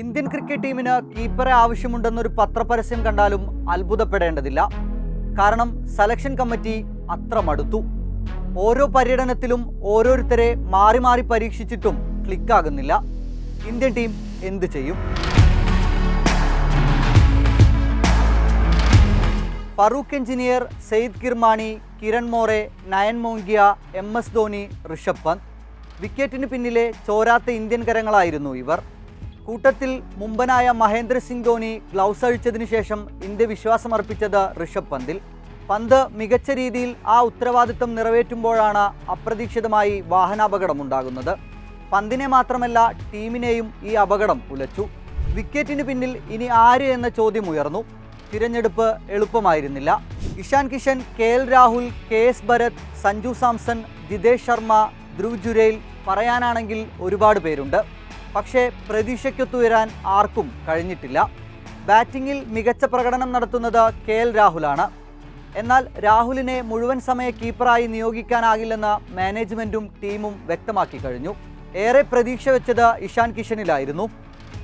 Indian cricket ടീമിന് കീപ്പറെ ആവശ്യമുണ്ടെന്നൊരു പത്രപരസ്യം കണ്ടാലും അത്ഭുതപ്പെടേണ്ടതില്ല. കാരണം സെലക്ഷൻ കമ്മിറ്റി അത്ര മടുത്തു. ഓരോ പര്യടനത്തിലും ഓരോരുത്തരെ മാറി മാറി പരീക്ഷിച്ചിട്ടും ക്ലിക്കാകുന്നില്ല ഇന്ത്യൻ ടീം എന്ത് ചെയ്യും? Farokh Engineer Syed Kirmani Kiran More Nayan Mongia M S Dhoni Rishabh Pant. വിക്കറ്റിന് പിന്നിലെ ചോരാത്ത ഇന്ത്യൻ കരങ്ങളായിരുന്നു ഇവർ. കൂട്ടത്തിൽ മുമ്പനായ മഹേന്ദ്ര സിംഗ് ധോനി ഗ്ലൗസ് അഴിച്ചതിന് ശേഷം ഇന്ത്യ വിശ്വാസമർപ്പിച്ചത് ഋഷഭ് പന്തിൽ. പന്ത് മികച്ച രീതിയിൽ ആ ഉത്തരവാദിത്തം നിറവേറ്റുമ്പോഴാണ് അപ്രതീക്ഷിതമായി വാഹനാപകടമുണ്ടാകുന്നത്. പന്തിനെ മാത്രമല്ല ടീമിനെയും ഈ അപകടം ഉലച്ചു. വിക്കറ്റിന് പിന്നിൽ ഇനി ആര് എന്ന ചോദ്യം ഉയർന്നു. തിരഞ്ഞെടുപ്പ് എളുപ്പമായിരുന്നില്ല. Ishan Kishan K L Rahul K S Bharat Sanju Samson Jitesh Sharma Dhruv Jurel പറയാനാണെങ്കിൽ ഒരുപാട് പേരുണ്ട്. പക്ഷേ പ്രതീക്ഷയ്ക്കൊത്തുയരാൻ ആർക്കും കഴിഞ്ഞിട്ടില്ല. ബാറ്റിംഗിൽ മികച്ച പ്രകടനം നടത്തുന്നത് കെ എൽ രാഹുലാണ്. എന്നാൽ രാഹുലിനെ മുഴുവൻ സമയ കീപ്പറായി നിയോഗിക്കാനാകില്ലെന്ന് മാനേജ്മെന്റും ടീമും വ്യക്തമാക്കി കഴിഞ്ഞു. ഏറെ പ്രതീക്ഷ വെച്ചത് ഇഷാൻ കിഷനിലായിരുന്നു.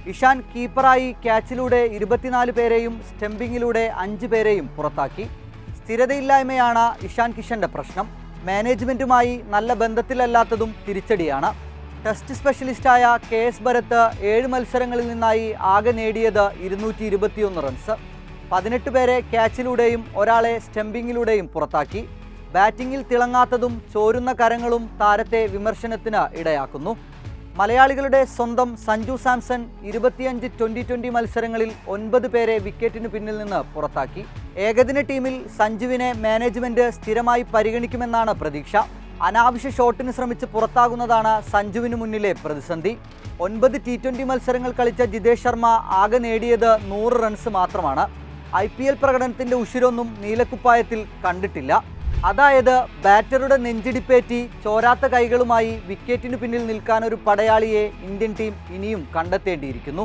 ഇഷാൻ കീപ്പറായി ക്യാച്ചിലൂടെ ഇരുപത്തിനാല് പേരെയും സ്റ്റംപിങ്ങിലൂടെ അഞ്ച് പേരെയും പുറത്താക്കി. സ്ഥിരതയില്ലായ്മയാണ് ഇഷാൻ കിഷന്റെ പ്രശ്നം. മാനേജ്മെന്റുമായി നല്ല ബന്ധത്തിലല്ലാത്തതും തിരിച്ചടിയാണ്. ടെസ്റ്റ് സ്പെഷ്യലിസ്റ്റായ കെ എസ് ഭരത്ത് ഏഴ് മത്സരങ്ങളിൽ നിന്നായി ആകെ നേടിയത് ഇരുന്നൂറ്റി ഇരുപത്തിയൊന്ന് റൺസ് പതിനെട്ട് പേരെ ക്യാച്ചിലൂടെയും ഒരാളെ സ്റ്റംപിങ്ങിലൂടെയും പുറത്താക്കി. ബാറ്റിംഗിൽ തിളങ്ങാത്തതും ചോരുന്ന കരങ്ങളും താരത്തെ വിമർശനത്തിന് ഇടയാക്കുന്നു. മലയാളികളുടെ സ്വന്തം സഞ്ജു സാംസൺ ഇരുപത്തിയഞ്ച് ട്വന്റി ട്വന്റി മത്സരങ്ങളിൽ ഒൻപത് പേരെ വിക്കറ്റിന് പിന്നിൽ നിന്ന് പുറത്താക്കി. ഏകദിന ടീമിൽ സഞ്ജുവിനെ മാനേജ്മെന്റ് സ്ഥിരമായി പരിഗണിക്കുമെന്നാണ് പ്രതീക്ഷ. അനാവശ്യ ഷോട്ടിന് ശ്രമിച്ച് പുറത്താകുന്നതാണ് സഞ്ജുവിന് മുന്നിലെ പ്രതിസന്ധി. ഒൻപത് ടി ട്വന്റി മത്സരങ്ങൾ കളിച്ച ജിതേഷ് ശർമ്മ ആകെ നേടിയത് നൂറ് റൺസ് മാത്രമാണ്. ഐ പി എൽ പ്രകടനത്തിന്റെ ഉഷിരൊന്നും നീലക്കുപ്പായത്തിൽ കണ്ടിട്ടില്ല. അതായത് ബാറ്ററുടെ നെഞ്ചിടിപ്പേറ്റി ചോരാത്ത കൈകളുമായി വിക്കറ്റിനു പിന്നിൽ നിൽക്കാൻ ഒരു പടയാളിയെ ഇന്ത്യൻ ടീം ഇനിയും കണ്ടെത്തേണ്ടിയിരിക്കുന്നു.